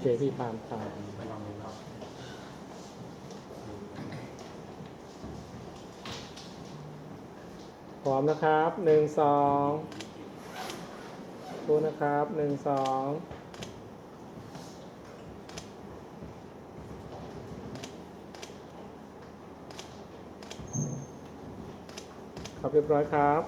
เคพี่ตามตามพร้อมนะครับหนึ่งสองดูนะครับหนึ่งสองครับเรียบร้อยครับ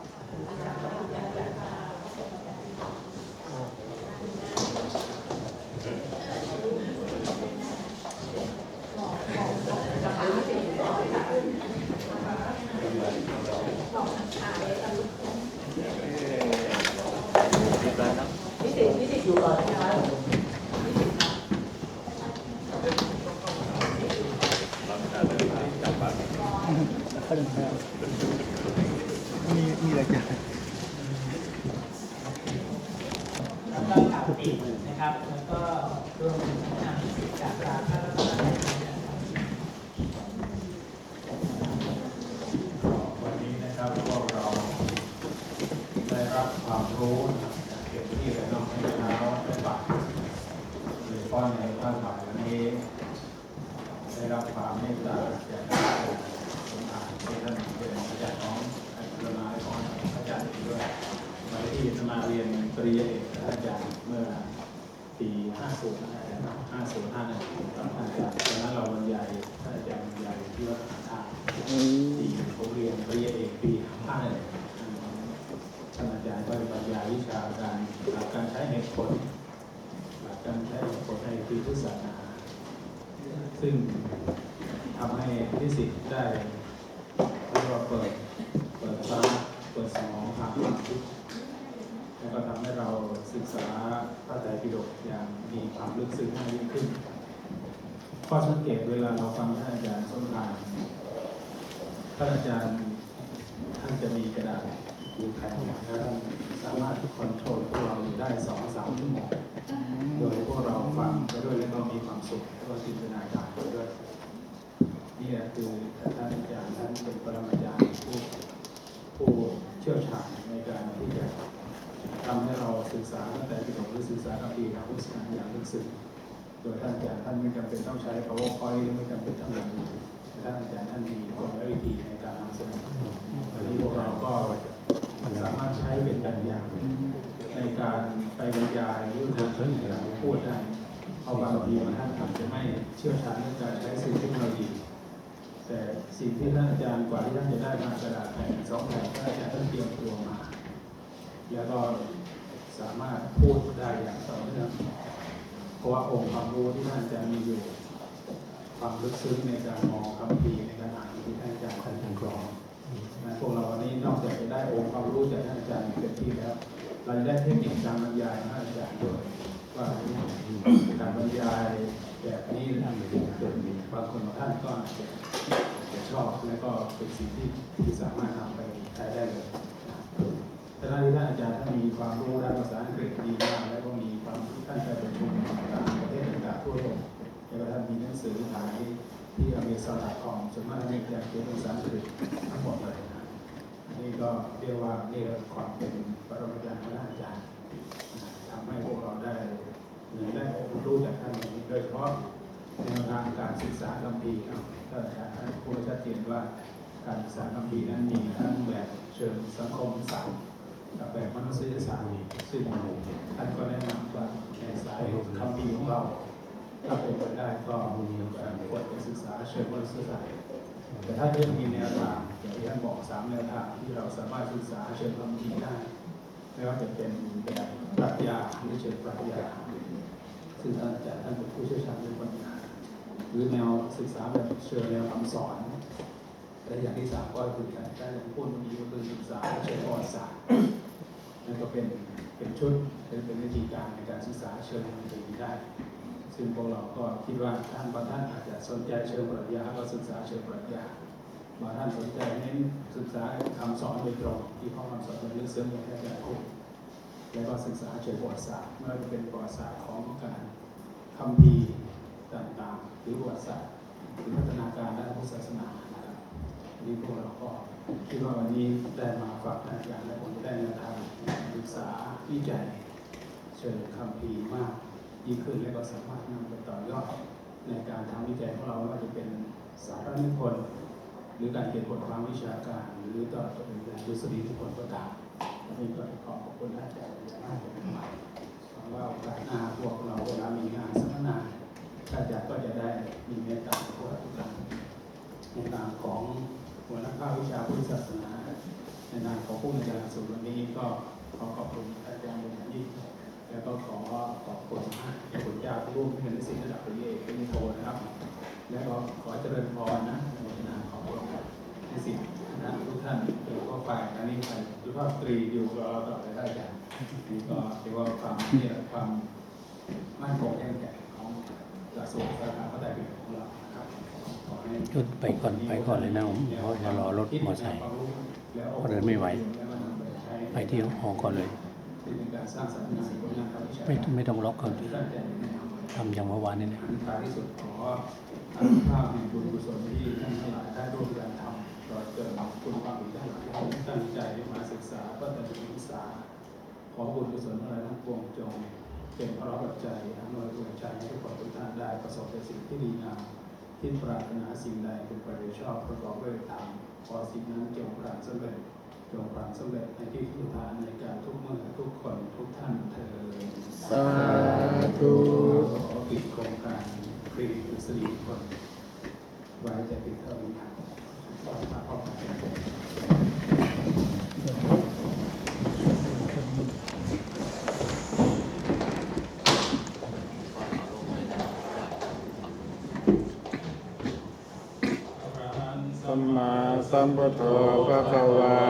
มีมีอะไรจะแล้วก็กลับปีกนะครับแล้วก็รวมถึงนำจากราค่ารักษาพยาบาวันนี้นะครับพวกเราได้รับความรู้นะครับจากเก็บที่และน้องให้เช้าได้ปากโดยเฉพาะในภาคบ่ายวันนี้ ได้รับความเมตตาจากท่านสมภารที่ท่านเป็นอาจารย์ของอาจารย์นายของอาจารย์อีกด้วยมาที่จะมาเรียนอาจารย์เมื่อปี50นะ50 51ครับอาจารย์ตอนนั้นเราบรรยายอาจารย์บรรยายที่วัดพระธาตุปีผมเรียนปริญญาเอกปีห้าหนึ่งท่านอาจารย์ก็บรรยายวิชาการหลักการใช้เหตุผลหลักการใช้เหตุผลในปีพุทธศาสนาซึ่งทำให้นิสิตได้เรียกว่าเปิดเปิดตาเปิดสมองหาความคิด แล้วก็ทำให้เราศึกษาพระไตรปิฎกอย่างมีความลึกซึ้งมากยิ่งขึ้นข้อสังเกตเวลาเราฟังท่านอาจารย์สมภารท่านอาจารย์ท่านจะมีกระดาษอยู่แข็งแล้วท่านสามารถคอนโทรลพวกเราอยู่ได้สองสามชั่วโมงโดยพวกเราฟังไปด้วยแล้วก็มีความสุขแล้วก็จินตนาการไปด้วยนี่แหละคือท่านอาจารย์ท่านเป็นปรมาจารย์ผู้ผู้เชี่ยวชาญในการที่จะ ศึกษาตั้งแต่ที่ผมหรือศึกษาคัมภีร์ทางพุทธศานอย่างลึกซึ้งโดยท่านอาจารย์ท่านไม่จำเป็นต้องใช้ powerpoint ไม่จำเป็นต้องลงมือท่านอาจารย์ท่านมีกลวิธีในการนำเสนออันนี้พวกเราก็สามารถใช้เป็นแบบอย่างในการไปบรรยายหรือการพูดได้เอาบางทีบางท่านอาจจะไม่เชี่ยวชาญเรื่องการใช้สื่อเทคโนโลยีแต่สิ่งที่ท่านอาจารย์กว่าที่ท่านจะได้มากระดาษแผ่นสองแผ่นท่านอาจารย์ท่านเตรียมตัวมา แล้วก็ สามารถพูดได้อย่างต่อเนื่องเพราะว่าองค์ความรู้ที่ท่านจารย์มีอยู่ ความลึกซึ้งในการมองคำพีในการอ่านที่ท่านอาจารย์ท่านท่านกรองนะพวกเราวันนี้นอกจากจะได้องค์ความรู้จากท่านอาจารย์เต็มที่แล้ว เราจะได้เทคนิคการบรรยายท่านอาจารย์ด้วยว่าการบรรยายแบบนี้บางคนบางท่านก็จะชอบและก็เป็นสิ่งที่ที่สามารถนำไปใช้ได้เลย ความรู้ด้านภาษาอังกฤษดีมากและก็มีความที่ท่านไปประชุมต่างประเทศต่างๆทั่วโลกแล้วก็ท่านมีหนังสือขายที่อเมซอนคอมส่วนมากท่านจะเขียนภาษาอังกฤษทั้งหมดเลยนะอันนี้ก็เรียกว่านี่คือความเป็นปรมาจารย์พระอาจารย์ทำให้พวกเราได้หรือได้อบรู้จากท่านนี้โดยเฉพาะแนวทางการศึกษาคัมภีครับท่านอาจารย์ท่านพูดชัดเจนว่าการศึกษาคัมภีนั้นมีทั้งแบบเชิงสังคมศาสตร์ กับแบบมนุษยศาสตร์ซึ่งท่านก็แนะนำว่าในสายคัมภีร์ของเราถ้าเป็นไปได้ก็ควรจะศึกษาเชิงมนุษยศาสตร์แต่ถ้าเรื่องมีแนวทางอย่างที่ท่านบอกสามแนวทางที่เราสามารถศึกษาเชิงความจริงได้ไม่ว่าจะเป็นแบบปรัชญาหรือเชิงปรัชญาซึ่งท่านอาจารย์ท่านเป็นผู้เชี่ยวชาญเรื่องปัญญาหรือแนวศึกษาแบบเชิงแนวคำสอนและอย่างที่สามก็คือการได้พูดมีก็คือศึกษาเชิงประวัติศาสตร์ เป็นเป็นชุดเป็นเป็นวิธีการในการศึกษาเชิงความจริได้ ซึ่งพวกเราก็คิดว่าท่านบางท่านอาจจะสนใจเชิงปรัชญาก็ศึกษาเชิงปรัชญาบางท่านสนใจเน้นศึกษาคำสอนโดยตรงที่ข้อคำสอนเป็นลึกซึ้งอย่างที่อาจารย์พูดแล้วก็ศึกษาเชิงประวัติศาสตร์ไม่ว่าจะเป็นประวัติศาสตร์ของการคัมภีร์ต่างๆหรือประวัติศาสตร์หรือพัฒนาการด้านพุทธศาสนานะครับอันนี้พวกเราก็คิดว่าวันนี้ได้มาฝากท่านอาจารย์และผมได้แนวทาง วิจัยเชิงคัมภีมากยิ่งขึ้นและก็สามารถนำไปต่อยอดในการทำวิจัยของเราไม่ว่าจะเป็นสาระนิพนธ์หรือการเขียนบทความวิชาการ หรือต่อจะเป็นทฤษฎีทุกคนก็ตามวันนี้ก็ขอขอบคุณท่านอาจารย์มากเลยนะครับหวังว่าโอกาสหน้าพวกเราเวลามีงานสัมมนาท่านอาจารย์ก็จะได้มีเมตตาพวกเราทุกท่านในนามของหัวหน้าภาควิชาพุทธศาสนาในนามของผู้ในวยการสูตรวันนี้ก็ขอขอบคุณอาจารย์เป็นอย่างยิ่ง แล้วก็ขอขอบคุณพ ระคุณเจ้าที่ร่วมเป็นนิสิตระดับปริญญาเอกปริญญาโทนะครับ แล้วก็ขอเจริญพรนะในนามของนิสิตนะทุกท่านเกี่ยวกับฝ่ายอันนี้ฝ่ายสุภาพสตรีอยู่กับเราต่อไปได้จ้ะนี่ก็เรียกว่าความเนี่ยความมั่นคงแข็งแกร่งของหลักสูตรสาขาพระไตรปิฎกของเรานะครับขอให้หยุดไปก่อนไปก่อนเลยนะผมเพราะจะรอรถมอเตอร์ไซค์เพราะเดินไม่ไหว ไปที่หอก่อนเลย ไม่ไม่ต้องล็อกก่อนทำอย่างเมื่อวานนี่นะอันท้ายที่สุดขออนุภาพแห่งบุญกุศลที่ท่านทั้งหลายได้ร่วมกันทำก็เกิดคุณความดีทั้งหลายที่ตั้งใจมาศึกษาพระไตรปิฎกศึกษาขอบุญกุศลอะไรทั้งปวงจงเป็นพระปัจจัยอำนวยดวงใจให้ทุกคนทุกท่านได้ประสบแต่สิ่งที่ดีงามที่ปรารถนาสิ่งใดเป็นไปโดยชอบประกอบด้วยธรรมขอสิ่งนั้นจงปรารถสำเร็ จงปรารถสำเร็จในที่ทุกทานในการทุกเมื่อทุกคนทุกท่านเถิดสาธุขอปิดโครงการฟรีอุสรีคนไว้แต่ปิดเท่านี้ครับขอพระพ่อพระสัมมา สัมพุทโธพระคะวา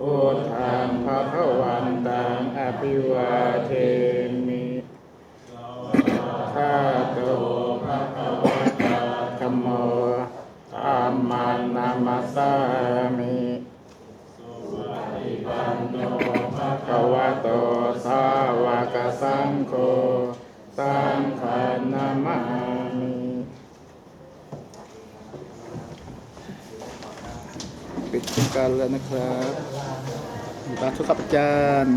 พุทธังพระคะวันตังอภิวาเทมิข้าโตพระคะวะตาธัมโมธัมมานามัสสามิภะคะวะโตสาวกสังโฆสังฆนามา ปิดการแล้วนะครับสาธุครับจาน